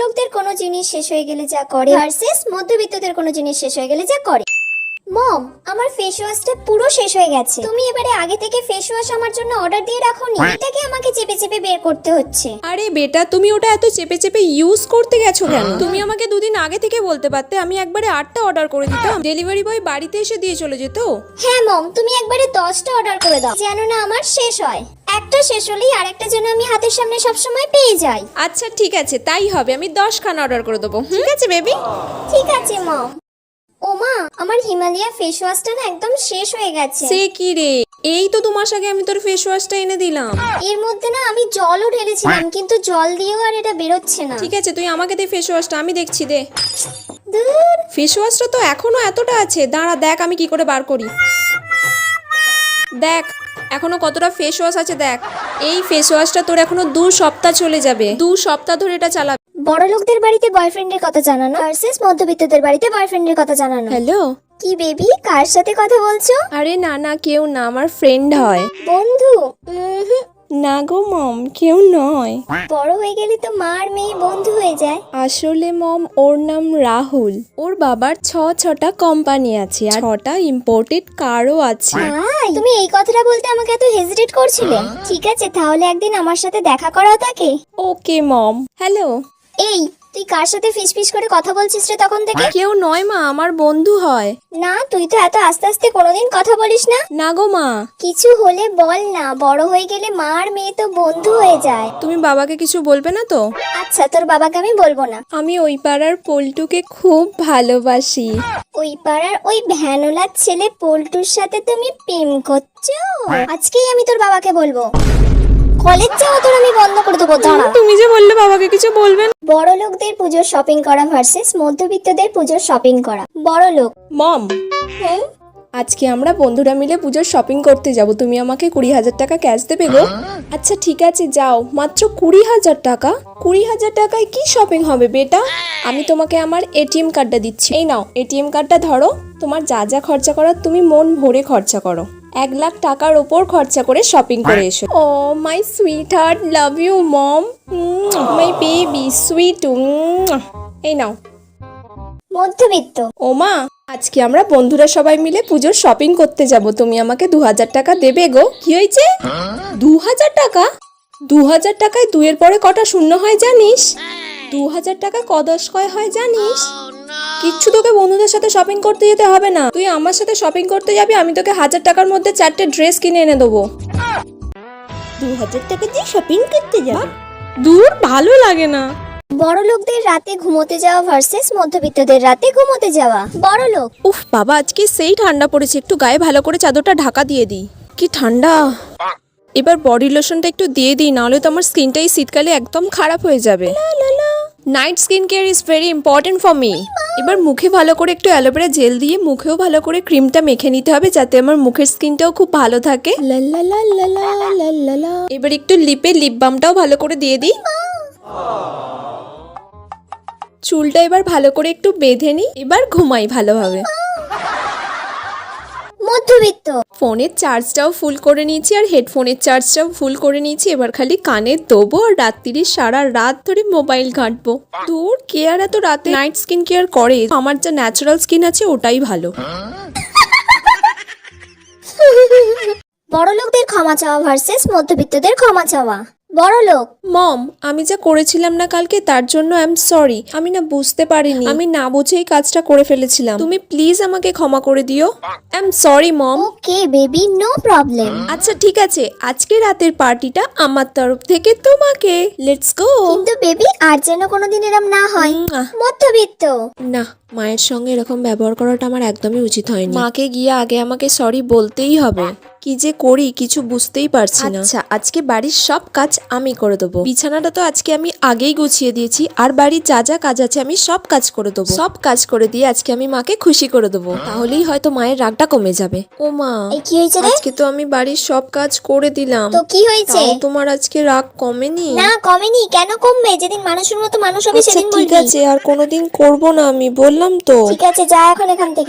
লোকদের কোনো জিনিস শেষ হয়ে গেলে যা করে ভার্সেস মধ্যবিত্তদের কোনো জিনিস শেষ হয়ে গেলে যা করে। মম আমার ফেস ওয়াশটা পুরো শেষ হয়ে গেছে। তুমি এবারে আগে থেকে ফেস ওয়াশ আমার জন্য অর্ডার দিয়ে রাখোনি? এটাকে আমাকে চেপে চেপে বের করতে হচ্ছে। আরে বেটা তুমি ওটা এত চেপে চেপে ইউজ করতে গেছো কেন? তুমি আমাকে দুদিন আগে থেকে বলতে পারতে আমি একবারে আটটা অর্ডার করে দিতাম। ডেলিভারি বয় বাড়িতে এসে দিয়ে চলে যেত। হ্যাঁ মম তুমি একবারে দশটা অর্ডার করে দাও। যেন না আমার শেষ হয়। একটা শেষ হলেই আরেকটা যেন আমি হাতের সামনে সবসময় পেয়ে যাই। আচ্ছা ঠিক আছে তাই হবে। আমি দশ খানা অর্ডার করে দেবো। ঠিক আছে বেবি ঠিক আছে মম ওমা আমার হিমালয়া ফেস ওয়াশটা না একদম শেষ হয়ে গেছে। সে কি রে? এই তো দু মাস আগে আমি তোর ফেস ওয়াশটা এনে দিলাম। এর মধ্যে না আমি জলও ঢেলেছিলাম কিন্তু জল দিয়েও আর এটা বেরোচ্ছে না। ঠিক আছে তুই আমাকে দে ফেস ওয়াশটা আমি দেখছি দে। দূর ফেস ওয়াশটা তো এখনও এতটা আছে। দাঁড়া দেখ আমি কি করে বার করি। দেখ এখনও কতটা ফেস ওয়াশ আছে দেখ। এই ফেস ওয়াশটা তোর এখনও দু সপ্তাহ চলে যাবে। দু সপ্তাহ ধরে এটা চালা বড় লোকদের বাড়িতে বয়ফ্রেন্ডের কথা জানানো ভার্সেস মধ্যবিত্তদের বাড়িতে বয়ফ্রেন্ডের কথা জানানো। হ্যালো কি বেবি কার সাথে কথা বলছো? আরে না না কেউ না আমার ফ্রেন্ড হয়। বন্ধু। না গো মম কেউ নয়। বড় হয়ে গেলে তো মার মেয়ে বন্ধু হয়ে যায়। আসলে মম ওর নাম রাহুল। ওর বাবার ছ ছটা কোম্পানি আছে আর ছটা ইম্পোর্টেড কারও আছে। তাই তুমি এই কথাটা বলতে আমাকে এত হেজিটেট করছিলে। ঠিক আছে তাহলে একদিন আমার সাথে দেখা করাও তাকে। Okay mom. হ্যালো। এই তুই কার সাথে ফিস ফিস করে কথা বলছিস রে তখন থেকে? কেউ নয় মা আমার বন্ধু হয়। না তুই তো এত আস্তে আস্তে কোনোদিন কথা বলিস না? না গো মা। কিছু হলে বল না বড় হয়ে গেলে মা আর মেয়ে তো বন্ধু হয়ে যায়। তুমি বাবাকে কিছু বলবে না তো? আচ্ছা তোর বাবাকে আমি বলব না। আমি ওই পাড়ার পল্টুকে খুব ভালোবাসি। ওই পাড়ার ওই ভ্যানোলার ছেলে পল্টুর সাথে তুমি প্রেম করছ? আজকেই আমি তোর বাবাকে বলব। কলেজ যাওয়া তোর আমি বন্ধ করে দেবো দাঁড়া। তুমি যে বললে বাবাকে কিছু বলবেন বড় লোকদের পুজোর শপিং করা ভার্সেস মধ্যবিত্তদের পুজোর শপিং করা। বড় লোক মম হুম? আজকে আমরা বন্ধুরা মিলে পুজোর শপিং করতে যাব। তুমি আমাকে কুড়ি হাজার টাকা ক্যাশ দেবে গো। আচ্ছা ঠিক আছে যাও। মাত্র কুড়ি হাজার টাকা? কুড়ি হাজার টাকায় কি শপিং হবে বেটা? আমি তোমাকে আমার এটিএম কার্ডটা দিচ্ছি। এই নাও এটিএম কার্ডটা ধরো। তোমার যা যা খরচা করার তুমি মন ভরে খরচা করো। এক লাখ টাকার ওপর খরচা করে শপিং করে এসো। ও my sweetheart love you mom my baby sweet এই নাও। মধ্যবিত্ত। ওমা আজকে আমরা বন্ধুরা সবাই মিলে পুজোর শপিং করতে যাব। তুমি আমাকে দু হাজার টাকা দেবে গো। কি হয়েছে? দু হাজার টাকা? দু হাজার টাকায় দুয়ের পরে কটা শূন্য হয় জানিস? দু হাজার টাকা ক দশ কয় হয় জানিস কিচ্ছু তোকে বন্ধুদের সাথে শপিং করতে যেতে হবে না। তুই আমার সাথে শপিং করতে যাবি আমি তোকে হাজার টাকার মধ্যে চারটে ড্রেস কিনে এনে দেবো। দু হাজার টাকা দিয়ে শপিং করতে যাবে? দূর ভালো লাগে না। বড় লোকদের রাতে ঘুমোতে যাওয়া ভার্সেস মধ্যবিত্তদের রাতে ঘুমোতে যাওয়া। বড় লোক উফ বাবা আজকে সেই ঠান্ডা পড়েছে একটু গায়ে ভালো করে চাদরটা ঢাকা দিয়ে দিই। কি ঠান্ডা। এবার বডি লোশনটা একটু দিয়ে দিই নাহলে তো আমার স্কিনটা এই শীতকালে একদম খারাপ হয়ে যাবে। Night skin care is very important for me এবার মুখে ভালো করে একটু অ্যালোভেরা জেল দিয়ে মুখেও ভালো করে ক্রিমটা মেখে নিতে হবে যাতে আমার মুখের স্কিনটাও খুব ভালো থাকে। এবার একটু লিপে লিপ বামটাও ভালো করে দিয়ে দিই। চুলটা এবার ভালো করে একটু বেঁধে নিই। এবার ঘুমাই ভালোভাবে। মধ্যবিত্ত ফোনের চার্জটাও ফুল করে নিয়েছি আর হেডফোনের চার্জটাও ফুল করে নিয়েছি। এবার খালি কানে দেবো আর রাত্রি সারা রাত ধরে মোবাইল ঘাঁটবো। তোর কেয়ার এত রাতে নাইট স্কিন কেয়ার করে? আমার যা ন্যাচারাল স্কিন আছে ওটাই ভালো। বড় লোকদের ক্ষমা চাওয়া ভার্সেস মধ্যবিত্তদের ক্ষমা চাওয়া। বড় লোক। মম আমি যা করেছিলাম না কালকে তার জন্য আই এম সরি। আমি না বুঝতে পারিনি। আমি না বুঝেই কাজটা করে ফেলেছিলাম। তুমি প্লিজ আমাকে ক্ষমা করে দিও। I am sorry mom. Okay baby no problem. আচ্ছা ঠিক আছে। আজকে রাতের পার্টিটা আমার তরফ থেকে তোমাকে। Let's go. কিন্তু বেবি আর যেন কোনোদিন এরম না হয়। মধ্যবিত্ত। না। মায়ের সঙ্গে এরকম ব্যবহার করাটা আমার একদমই উচিত হয়নি। মাকে গিয়ে আগে আমাকে সরি বলতেই হবে। কি যে করি কিছু বুঝতেই পারছি না। আচ্ছা আজকে বাড়ির সব কাজ আমি করে দেবো। বিছানাটা তো আজকে আমি আগেই গুছিয়ে দিয়েছি আর বাড়ির যা যা কাজ আছে আমি সব কাজ করে দেবো। সব কাজ করে দিয়ে আজকে আমি মাকে খুশি করে দেবো। তাহলেই হয়তো মায়ের রাগটা কমে যাবে। ও মা এই কি হয়েছে রে? আজকে তো আমি বাড়ির সব কাজ করে দিলাম। তো কি হয়েছে? তাও তোমার আজকে রাগ কমেনি? না কমেনি। কেন কমবে? যেদিন মানুষের মতো মানুষ হবে আচ্ছা সেদিন ঠিক বলবি। আছে আর কোনোদিন করব না আমি বললাম তো। ঠিক আছে যা এখন এখান থেকে।